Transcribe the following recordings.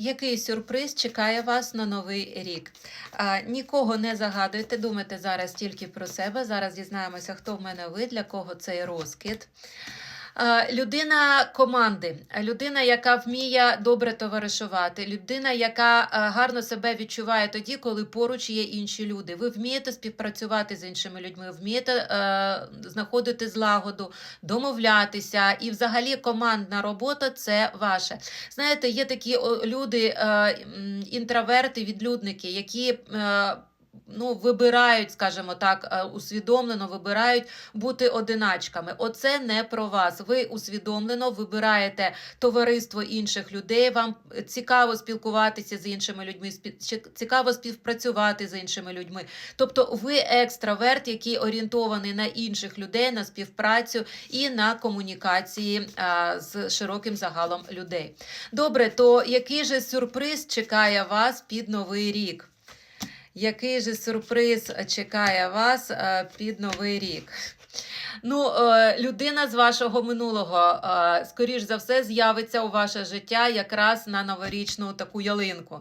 Який сюрприз чекає вас на новий рік? А, нікого не загадуйте, думайте зараз тільки про себе. Зараз дізнаємося, хто в мене ви, для кого цей розкид. А, Людина команди, людина, яка вміє добре товаришувати, людина, яка гарно себе відчуває тоді, коли поруч є інші люди. Ви вмієте співпрацювати з іншими людьми, вмієте е, знаходити злагоду, домовлятися, і взагалі командна робота це ваше. Знаєте, є такі люди, е, інтроверти, відлюдники, які. е, Ну, вибирають, скажімо так, е, усвідомлено вибирають бути одиначками. Оце не про вас. Ви усвідомлено вибираєте товариство інших людей. Вам цікаво спілкуватися з іншими людьми, цікаво співпрацювати з іншими людьми. Тобто, ви екстраверт, який орієнтований на інших людей, на співпрацю і на комунікації а, з широким загалом людей. Добре, то який же сюрприз чекає вас під новий рік? Який же сюрприз чекає вас е, під новий рік? Ну, е, людина з вашого минулого, е, скоріш за все, з'явиться у ваше життя якраз на новорічну таку ялинку.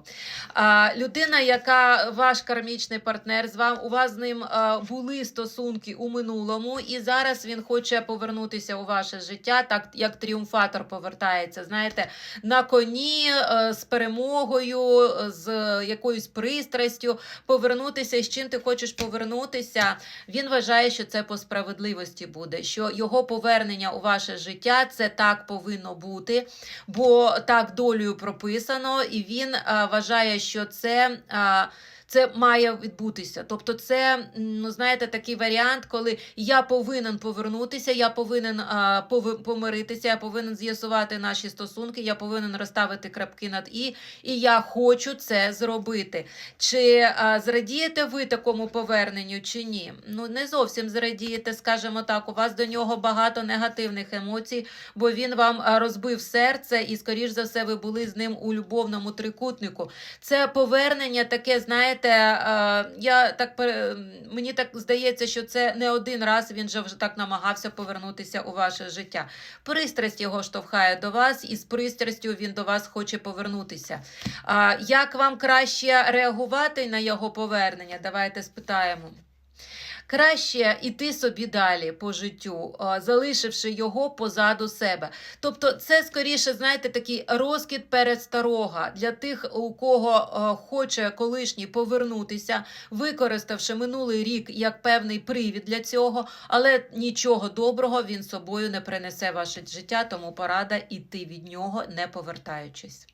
А, людина, яка ваш кармічний партнер, з вам у вас з ним е, були стосунки у минулому, і зараз він хоче повернутися у ваше життя, так як тріумфатор повертається. Знаєте, на коні е, з перемогою, е, з якоюсь пристрастю, повернутися. З чим ти хочеш повернутися? Він вважає, що це по справедливості буде, що його повернення у ваше життя це так повинно бути, бо так долею прописано, і він а, вважає, що це. А, це має відбутися. Тобто, це, ну знаєте, такий варіант, коли я повинен повернутися, я повинен а, помиритися, я повинен з'ясувати наші стосунки, я повинен розставити крапки над і, і я хочу це зробити. Чи а, зрадієте ви такому поверненню, чи ні? Ну не зовсім зрадієте, скажімо так. У вас до нього багато негативних емоцій, бо він вам розбив серце, і, скоріш за все, ви були з ним у любовному трикутнику. Це повернення таке, знаєте, е, я так мені так здається, що це не один раз він же вже так намагався повернутися у ваше життя. Пристрасть його штовхає до вас, і з пристрастю він до вас хоче повернутися. Як вам краще реагувати на його повернення? Давайте спитаємо. Краще іти собі далі по життю, залишивши його позаду себе. Тобто, це скоріше, знаєте, такий розкид пересторога для тих, у кого хоче колишній повернутися, використавши минулий рік як певний привід для цього, але нічого доброго він собою не принесе ваше життя, тому порада іти від нього, не повертаючись.